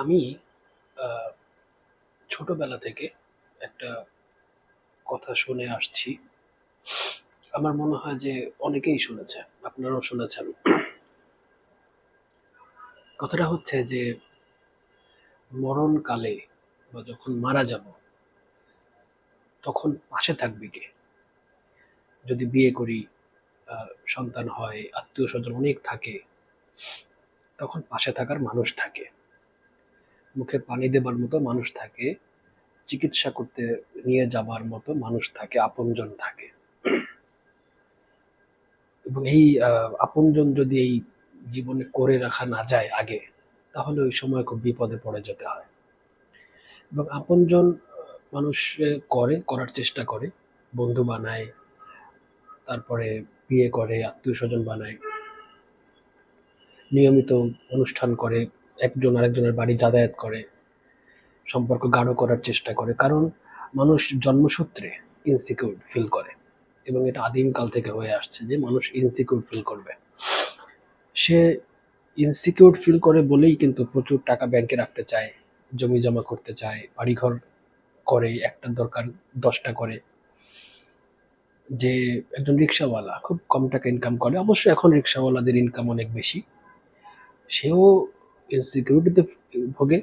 আমি ছোটবেলা থেকে একটা কথা শুনে আসছি। আমার মনে হয় যে অনেকেই শুনেছে, আপনারাও শুনেছেন। কথাটা হচ্ছে যে মরণকালে বা যখন মারা যাব, তখন পাশে থাকবে কে? যদি বিয়ে করি সন্তান হয় আত্মীয় স্বজন অনেক থাকে, তখন পাশে থাকার মানুষ থাকে। মুখে পানি দেবার মতো মানুষ থাকে, চিকিৎসা করতে নিয়ে যাবার মতো মানুষ থাকে, আপনজন থাকে। এবং এই আপনজন যদি এই জীবনে করে রাখা না যায় আগে, তাহলে ওই সময় খুব বিপদে পড়ে যেতে হয়। এবং আপনজন মানুষ করে, করার চেষ্টা করে, বন্ধু বানায়, তারপরে বিয়ে করে, আত্মীয় স্বজন বানায়, নিয়মিত অনুষ্ঠান করে একজন আরেকজনের বাড়ি যাতায়াত করে, সম্পর্ক গাঢ় করার চেষ্টা করে। কারণ মানুষ জন্মসূত্রে ইনসিকিউর ফিল করে এবং এটা আদিমকাল থেকে হয়ে আসছে যে মানুষ ইনসিকিউর ফিল করবে। সে ইনসিকিউর ফিল করে বলেই কিন্তু প্রচুর টাকা ব্যাংকে রাখতে চায়, জমি জমা করতে চায়, বাড়িঘর করে, একটা দরকার দশটা করে। যে একজন রিক্সাওয়ালা খুব কম টাকা ইনকাম করে, অবশ্য এখন রিক্সাওয়ালাদের ইনকাম অনেক বেশি। সেও ইনসিকিউরিটিতে ভোগে,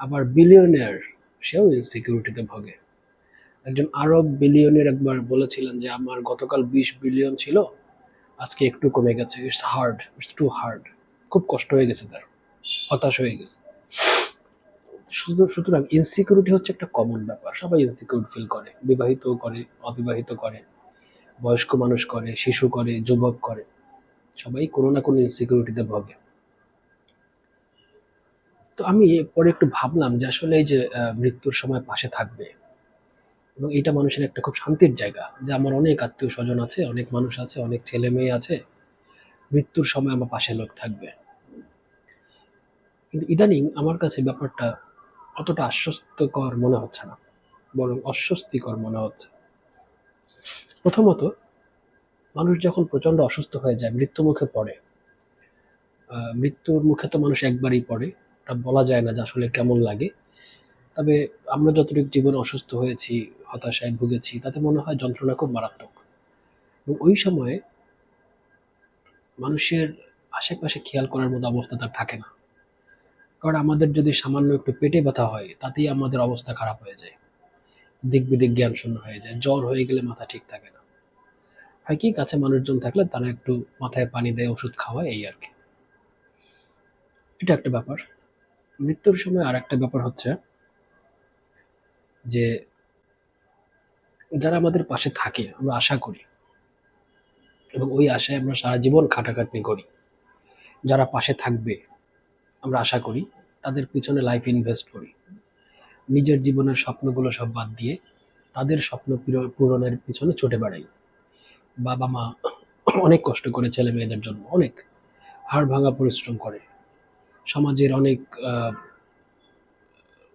আবার বিলিয়নিয়ার সেও ইনসিকিউরিটিতে ভোগে। একজন আরব বিলিয়নের একবার বলেছিলেন যে, আমার গতকাল বিশ বিলিয়ন ছিল, আজকে একটু কমে গেছে it's hard it's too hard খুব কষ্ট হয়ে গেছে তার, হতাশ হয়ে গেছে। সুতরাং ইনসিকিউরিটি হচ্ছে একটা কমন ব্যাপার, সবাই ইনসিকিউর ফিল করে বিবাহিত করে, অবিবাহিত করে, বয়স্ক মানুষ করে, শিশু করে, যুবক করে, সবাই কোনো না কোনো ইনসিকিউরিটিতে ভোগে। তো আমি পরে একটু ভাবলাম যে আসলে এই যে মৃত্যুর সময় পাশে থাকবে এবং এটা মানুষের একটা খুব শান্তির জায়গা যে আমার অনেক আত্মীয় স্বজন আছে, অনেক মানুষ আছে, অনেক ছেলে মেয়ে আছে, মৃত্যুর সময় আমার পাশে লোক থাকবে। কিন্তু ইদানিং আমার কাছে ব্যাপারটা অতটা আশ্বস্তকর মনে হচ্ছে না, বরং অস্বস্তিকর মনে হচ্ছে। প্রথমত, মানুষ যখন প্রচণ্ড অসুস্থ হয়ে যায় মৃত্যু মুখে পড়ে মৃত্যুর মুখে তো মানুষ একবারই পড়ে বলা যায় না যে আসলে কেমন লাগে। তবে আমরা যতটুকু জীবনে অসুস্থ হয়েছি, হতাশায় ভুগেছি, তাতে মনে হয় যন্ত্রণা খুব মারাত্মক। এবং ওই সময়ে মানুষের আশেপাশে খেয়াল করার মতো অবস্থা তার থাকে না। কারণ আমাদের যদি সামান্য একটু পেটে ব্যথা হয়, তাতেই আমাদের অবস্থা খারাপ হয়ে যায়। দিক বিদিক জ্ঞান শূন্য হয়ে যায়, জ্বর হয়ে গেলে মাথা ঠিক থাকে না। হয় কি, কাছে মানুষজন থাকলে তারা একটু মাথায় পানি দেয় ওষুধ খাওয়ায়, এই আর কি। এটা একটা ব্যাপার। মৃত্যুর সময় আর একটা ব্যাপার হচ্ছে যে যারা আমাদের পাশে থাকে, আমরা আশা করি এবং ওই আশায় আমরা সারা জীবন খাটাখাটনি করি। যারা পাশে থাকবে, আমরা আশা করি তাদের পিছনে লাইফ ইনভেস্ট করি। নিজের জীবনের স্বপ্নগুলো সব বাদ দিয়ে তাদের স্বপ্ন পূরণের পিছনে ছুটে বেড়াই। বাবা মা অনেক কষ্ট করে ছেলে মেয়েদের জন্য অনেক হাড় ভাঙা পরিশ্রম করে। সমাজের অনেক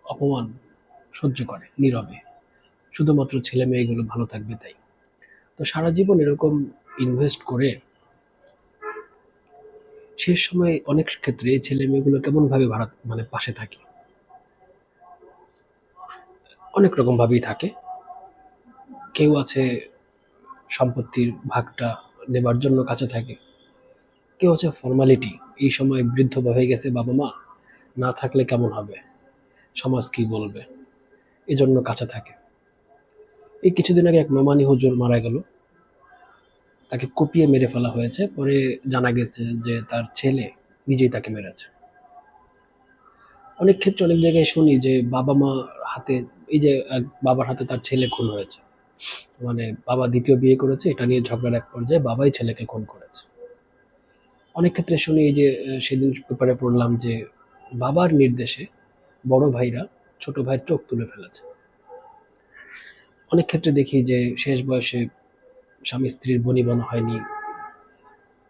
অপমান সহ্য করে নীরবে। শুধুমাত্র ছেলে মেয়েগুলো ভালো থাকবে তাই। তো সারা জীবন এরকম ইনভেস্ট করে শেষ সময় অনেক ক্ষেত্রে ছেলে মেয়েগুলো কেমন ভাবে ভাড়া মানে পাশে থাকে? অনেক রকম ভাবেই থাকে। কেউ আছে সম্পত্তির ভাগটা নেবার জন্য কাছে থাকে। কেউ আছে ফর্মালিটি এই সময় বৃদ্ধ হয়ে গেছে বাবা মা, না থাকলে কেমন হবে? সমাজ কি বলবে? এজন্য কাছে থাকে। এই কিছুদিন আগে এক নোমানি হুজুর মারা গেল। তাকে কুপিয়ে মেরে ফেলা হয়েছে। পরে জানা গেছে যে তার ছেলে নিজেই তাকে মেরেছে। অনেক ক্ষেত্রে অনেক জায়গায় শুনি যে বাবা মা হাতে, এই যে বাবার হাতে তার ছেলে খুন হয়েছে। মানে বাবা দ্বিতীয় বিয়ে করেছে, এটা নিয়ে ঝগড়ার এক পর্যায়ে বাবাই ছেলেকে খুন করেছে। অনেক ক্ষেত্রে শুনি এই যে সেদিন পেপারে পড়লাম যে, বাবার নির্দেশে বড় ভাইরা ছোট ভাইয়ের চোখ তুলে ফেলেছে। অনেক ক্ষেত্রে দেখি যে, শেষ বয়সে স্বামী স্ত্রীর বনিবনা হয়নি,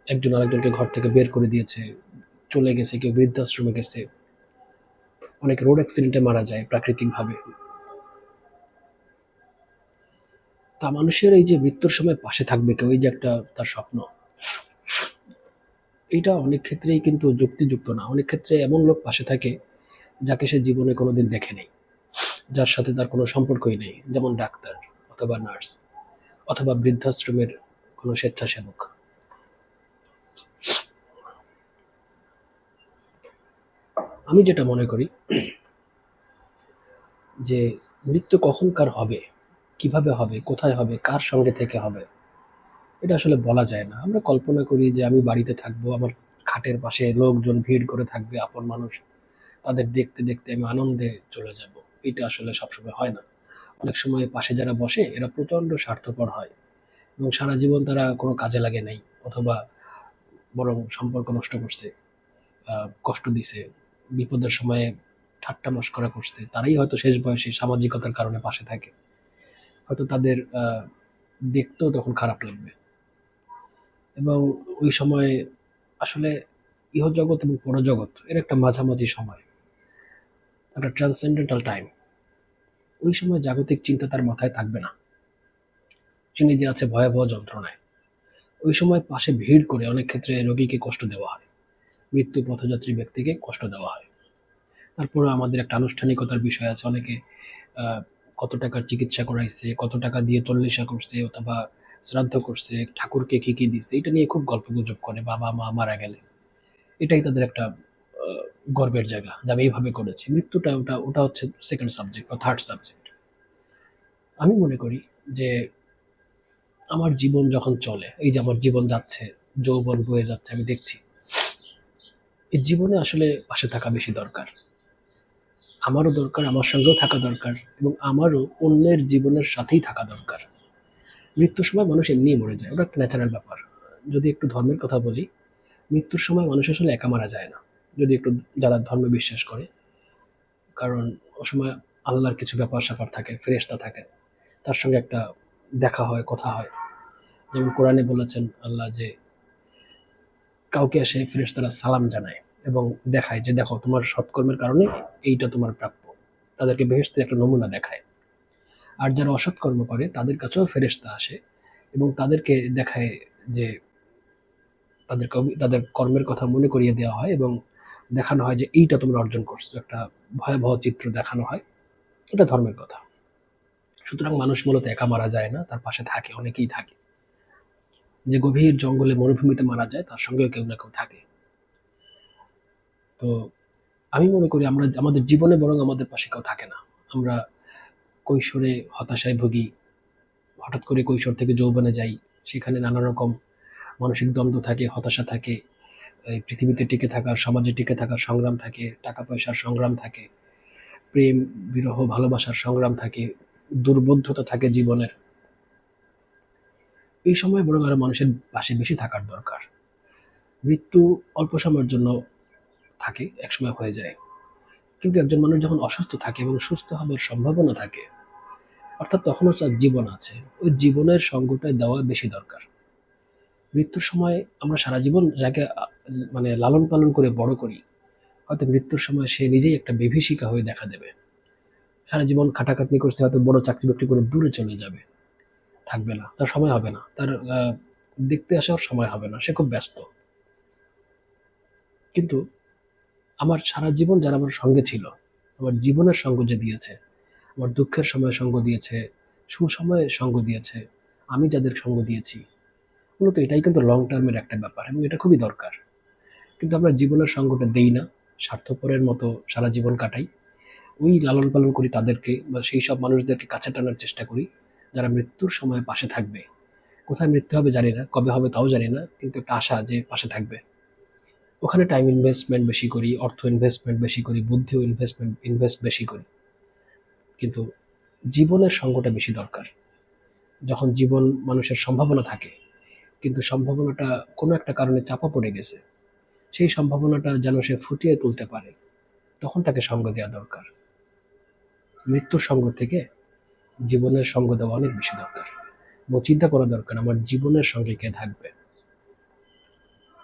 একজন আরেকজনকে ঘর থেকে বের করে দিয়েছে, চলে গেছে, কেউ বৃদ্ধাশ্রমে গেছে। অনেক রোড অ্যাক্সিডেন্টে মারা যায় প্রাকৃতিকভাবে। তা মানুষের এই যে মৃত্যুর সময় পাশে থাকবে কেউ, এই যে একটা তার স্বপ্ন। এইটা অনেক ক্ষেত্রেই কিন্তু যুক্তিযুক্ত না। অনেক ক্ষেত্রে এমন লোক পাশে থাকে যাকে সে জীবনে কোনোদিন নেই। যার সাথে তার কোনো সম্পর্কই নেই। যেমন ডাক্তার অথবা নার্স অথবা বৃদ্ধাশ্রমের কোনো স্বেচ্ছাসেবক। আমি যেটা মনে করি যে মৃত্যু কখনকার হবে, কীভাবে হবে, কোথায় হবে, কার সঙ্গে থেকে হবে এটা আসলে বলা যায় না। আমরা কল্পনা করি যে আমি বাড়িতে থাকব, আমার খাটের পাশে লোকজন ভিড় করে থাকবে, আপন মানুষ। তাদের দেখতে দেখতে আমি আনন্দে চলে যাব। এটা আসলে সবসময় হয় না। অনেক সময় পাশে যারা বসে, এরা প্রচণ্ড স্বার্থপর হয় এবং সারা জীবন তারা কোনো কাজে লাগে নাই অথবা বরং সম্পর্ক নষ্ট করছে কষ্ট দিছে, বিপদের সময়ে ঠাট্টা মস্করা করছে, তারাই হয়তো শেষ বয়সে সামাজিকতার কারণে পাশে থাকে। হয়তো তাদের দেখতেও তখন খারাপ লাগবে। এবং ওই সময়ে আসলে ইহজগৎ এবং পরজগৎ, এর একটা মাঝামাঝি সময়। একটা ট্রান্সেন্ডেন্টাল টাইম ওই সময় জাগতিক চিন্তা তার মাথায় থাকবে না। সে নিজে আছে ভয়াবহ যন্ত্রণায়। ওই সময় পাশে ভিড় করে অনেক ক্ষেত্রে রোগীকে কষ্ট দেওয়া হয়। মৃত্যু পথযাত্রী ব্যক্তিকে কষ্ট দেওয়া হয়। তারপরে আমাদের একটা আনুষ্ঠানিকতার বিষয় আছে। অনেকে কত টাকার চিকিৎসা করাইছে, কত টাকা দিয়ে চল্লিশা করছে অথবা শ্রাদ্ধ করছে, ঠাকুরকে কি কি দিচ্ছে, এটা নিয়ে খুব গল্প গুজব করে, বাবা, মা মারা গেলে। এটাই তাদের একটা গর্বের জায়গা যে আমি এইভাবে করেছি। মৃত্যুটা ওটা ওটা হচ্ছে সেকেন্ড সাবজেক্ট বা থার্ড সাবজেক্ট আমি মনে করি যে আমার জীবন যখন চলে, এই যে আমার জীবন যাচ্ছে, যৌবন বয়ে যাচ্ছে, আমি দেখছি, এই জীবনে আসলে পাশে থাকা বেশি দরকার। আমারও দরকার, আমার সঙ্গেও থাকা দরকার এবং আমারও অন্যের জীবনের সাথেই থাকা দরকার। মৃত্যুর সময় মানুষ এমনিই মরে যায়। ওটা একটা ন্যাচারাল ব্যাপার। যদি একটু ধর্মের কথা বলি, মৃত্যুর সময় মানুষ আসলে একা মারা যায় না। যদি একটু যারা ধর্মে বিশ্বাস করে, কারণ ও সময় আল্লাহর কিছু ব্যাপার স্যাপার থাকে, ফেরেশতা থাকে, তার সঙ্গে একটা দেখা হয়, কথা হয়। যেমন কোরআনে বলেছেন আল্লাহ যে, কাউকে এসে ফেরেশতারা সালাম জানায় এবং দেখায় যে, দেখো, তোমার সৎকর্মের কারণে এইটা তোমার প্রাপ্য। তাদেরকে বেহেস্তের একটা নমুনা দেখায়। আর যারা অসৎকর্ম করে, তাদের কাছেও ফেরেশতা আসে এবং তাদেরকে দেখায় যে তাদের তাদের কর্মের কথা মনে করিয়ে দেওয়া হয় এবং দেখানো হয় যে এইটা তোমরা অর্জন করছ। একটা ভয়াবহ চিত্র দেখানো হয়। এটা ধর্মের কথা। সুতরাং মানুষ মূলত একা মারা যায় না, তার পাশে থাকে, অনেকেই থাকে। যে গভীর জঙ্গলে মরুভূমিতে মারা যায়, তার সঙ্গেও কেউ না কেউ থাকে। তো আমি মনে করি আমরা, আমাদের জীবনে বরং আমাদের পাশে কেউ থাকে না। আমরা কৈশোরে হতাশায় ভুগি। হঠাৎ করে কৈশোর থেকে যৌবনে যাই, সেখানে নানা রকম মানসিক দ্বন্দ্ব থাকে, হতাশা থাকে, এই পৃথিবীতে টিকে থাকার সমাজে টিকে থাকার সংগ্রাম থাকে টাকা পয়সার সংগ্রাম থাকে, প্রেম, বিরহ, ভালোবাসার সংগ্রাম থাকে, দুর্বোধ্যতা থাকে জীবনের। এই সময় বরং আরও মানুষের পাশে বেশি থাকার দরকার। মৃত্যু অল্প সময়ের জন্য থাকে, একসময় হয়ে যায়। কিন্তু একজন মানুষ যখন অসুস্থ থাকে এবং সুস্থ হবার সম্ভাবনা থাকে অর্থাৎ তখনও তার জীবন আছে। ওই জীবনের সঙ্গটাই দেওয়া বেশি দরকার। মৃত্যুর সময় আমরা সারা জীবন যাকে মানে লালন পালন করে বড় করি, হয়তো মৃত্যুর সময় সে নিজেই একটা বিভীষিকা হয়ে দেখা দেবে। সারা জীবন খাটাখাটনি করছে, হয়তো বড় চাকরি বাকরি করে দূরে চলে যাবে। থাকবে না, তার সময় হবে না। তার দেখতে আসার সময় হবে না, সে খুব ব্যস্ত। কিন্তু আমার সারা জীবন যারা আমার সঙ্গে ছিল, আমার জীবনের সঙ্গ যে দিয়েছে আমার দুঃখের সময় সঙ্গ দিয়েছে, সুসময়ে সঙ্গ দিয়েছে, আমি যাদের সঙ্গ দিয়েছি। মূলত এটাই কিন্তু লং টার্মের একটা ব্যাপার এবং এটা খুবই দরকার। কিন্তু আমরা জীবনের সঙ্গটা দেই না, স্বার্থপরের মতো সারা জীবন কাটাই। ওই লালন পালন করি তাদেরকে বা সেই সব মানুষদেরকে কাছে টানার চেষ্টা করি, যারা মৃত্যুর সময় পাশে থাকবে। কোথায় মৃত্যু হবে জানি না, কবে হবে তাও জানি না, কিন্তু একটা আশা যে পাশে থাকবে। ওখানে টাইম ইনভেস্টমেন্ট বেশি করি, অর্থ ইনভেস্টমেন্ট বেশি করি, বুদ্ধিও ইনভেস্টমেন্ট ইনভেস্ট বেশি করি। কিন্তু জীবনের সঙ্গটা বেশি দরকার। যখন জীবন মানুষের সম্ভাবনা থাকে, কিন্তু সম্ভাবনাটা কোনো একটা কারণে চাপা পড়ে গেছে, সেই সম্ভাবনাটা যেন সে ফুটিয়ে তুলতে পারে, তখন তাকে সঙ্গ দেওয়া দরকার। মৃত্যুর সঙ্গ থেকে জীবনের সঙ্গ দেওয়া অনেক বেশি দরকার। এবং চিন্তা করা দরকার, আমার জীবনের সঙ্গে কে থাকবে?